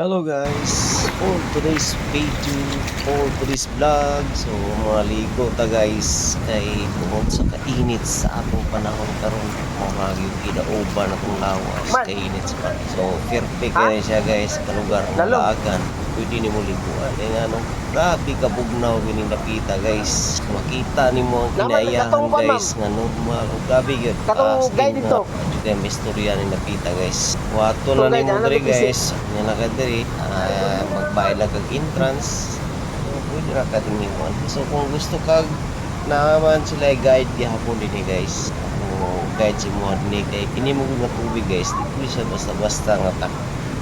Hello guys, for today's video, for today's vlog. So mga ligo ta guys Kay tungod sa kainit sa atong panahon karon. Mga yung kinauban akong lawas. Kainit sa So perfect kaya siya guys sa lugar ng laagan Pwede ni mo liguan. Eh nga no, grabe ka bugnaw gini nakita guys. Makita ni mo ang Naman, katong guys Nga normal, grabe yun. Katong guide dito. Kaya may istorya ni nakita guys. Wato na ni mo ano kasi- guys. Nya na ka diri ah, magbayad lang kag entrance. So, pwede ra ka tingin so kung gusto kag naman sila guide gihapon din guys. O guide si mo din kay kini mo nga tubig guys. Di ko siya basta basta nga ta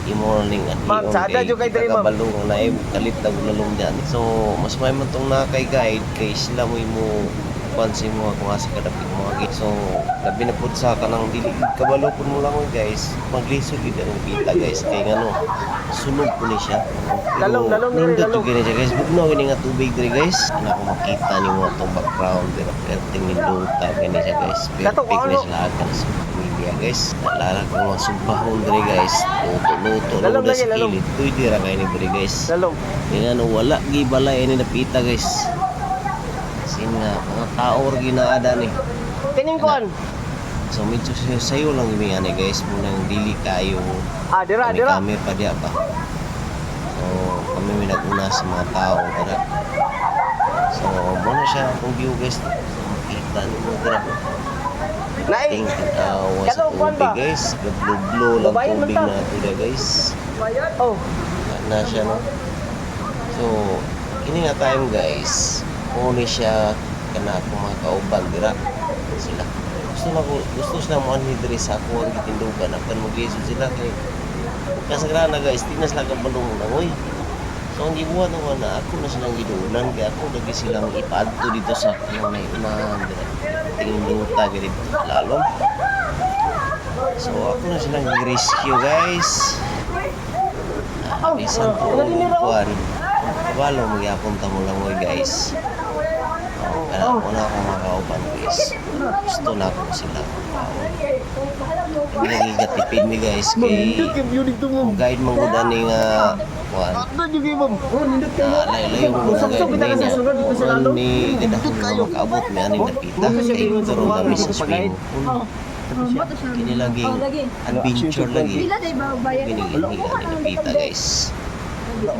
imo ning at Ma'am, sada dyo kay diri, ma'am. balong na ay kalit na bulalong diyan so mas may man tong na kay guide kay sila mo imo pansin mo kung asa ka dapit mo. Agi so labi na pud sa kanang dili. Kabalo pud mo lang mo guys. Maglisod gid ang kita guys. Kay ngano sunog po ni siya. Lalong, nindot lalong. yung gini siya guys. Bugnaw gini nga tubig diri guys. Na ako makita ni mo itong background diri perting nindota gini siya guys. Perfect na ano? sila pamilya guys naalala ko mga sumbahon diri guys. Luto luto Lalong luto lagi, sa kilid pwede ra kayo ni diri guys. Kaya ano wala gibalay ini napita guys. Sin nga mga tao ra ginaada ni. Kining kuan. so medyo sayo, sayo lang yung ani guys. Muna yung dili kayo. Ah, dira, kami dira. kami pa diya pa. So kami may naguna sa mga tao dira. So muna siya akong view guys. So makita ni mo dira Nay. sa Kato, kuwan tubig ba? guys. Gablo lang Babayan man tubig ta. na ito guys. Oh, na siya no? So kini nga time guys. Uni siya kana ako mga kauban dira. Sila. Gusto na ko gusto sila mo anhi diri sa ako ang gitindugan. Akan mag-isod sila kay kasagrana guys. Di na sila kabalong na oy. So ang gibuhat ako na ako na silang giduulan kaya ako lagi silang ipadto dito sa yung naiunahan dira tingin luta ganito lalong so ako na silang rescue guys. Bisan po kuan walo magyapon ta mo lang guys Oh, kaya ako na ako mga kauban guys gusto na ako sila Pinagigatipid mi guys kay mo. guide man gud ani nga Ano? Oh, kayo. Ah, layo-layo mo na sunod dito sa lalo. ni gadahon mo makaabot mi ani napita kay turo kami sa swim kini lagi adventure lagi bayad? kini kini napita guys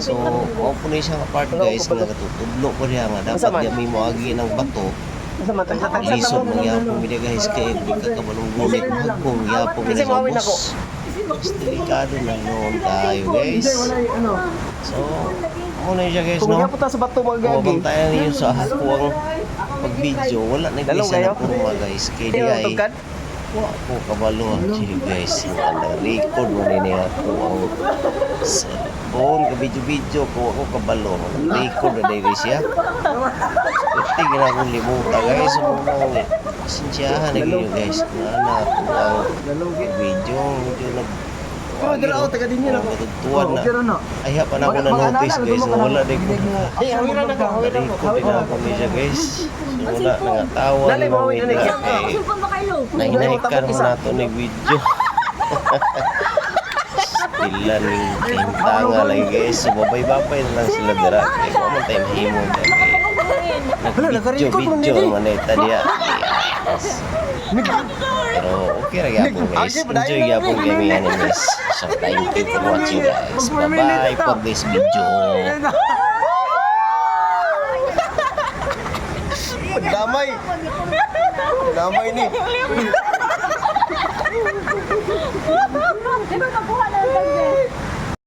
So, po na isang part guys nga katutudlo ko niya nga. Dapat niya may moagi ng bato. Sa sa lisod mo. mo yapong media guys kay di ka kabalong gulit hagkong yapong Kasi ni mawin ako. Mas delikado na noon tayo guys. ano. So, mo na siya guys Kung no? ta sa bato mga Kung gagi. bantayan niyo sa hakuang pag-video, wala na guys na kurma guys. Kaya di ay, tugkad. wa ko kabalo actually guys. Ang record mo nini ako ang cellphone, ka video-video ko ako kabalo. Record na dahil siya. Ito gina akong limuta guys. So, mga pasensyahan na ganyan guys. Ano ako ang video, medyo nag Oh, dira ako taga din yun ako. Matutuwan na. Pero no. Ay, pa na ako na notice guys. na Wala din ko. Hey, hawiran na ka, hawiran mo. Record din ako niya guys. So, wala nangatawa Dali, ni mawin na Mamita niya. kay Sulpan ba kayo? nahinahikan mo na ito ni video. Sila ning tintanga lang guys. So, babay-babay na lang sila dira. Kaya kung man tayo mahimo Nag-video, mo video nini. man ita diya. Pero okay ra gyapon guys. Enjoy gyapon kami ani guys. So thank you for watching guys. Bye-bye for this video. Damay. Damay ni. Di ba kabuha na lang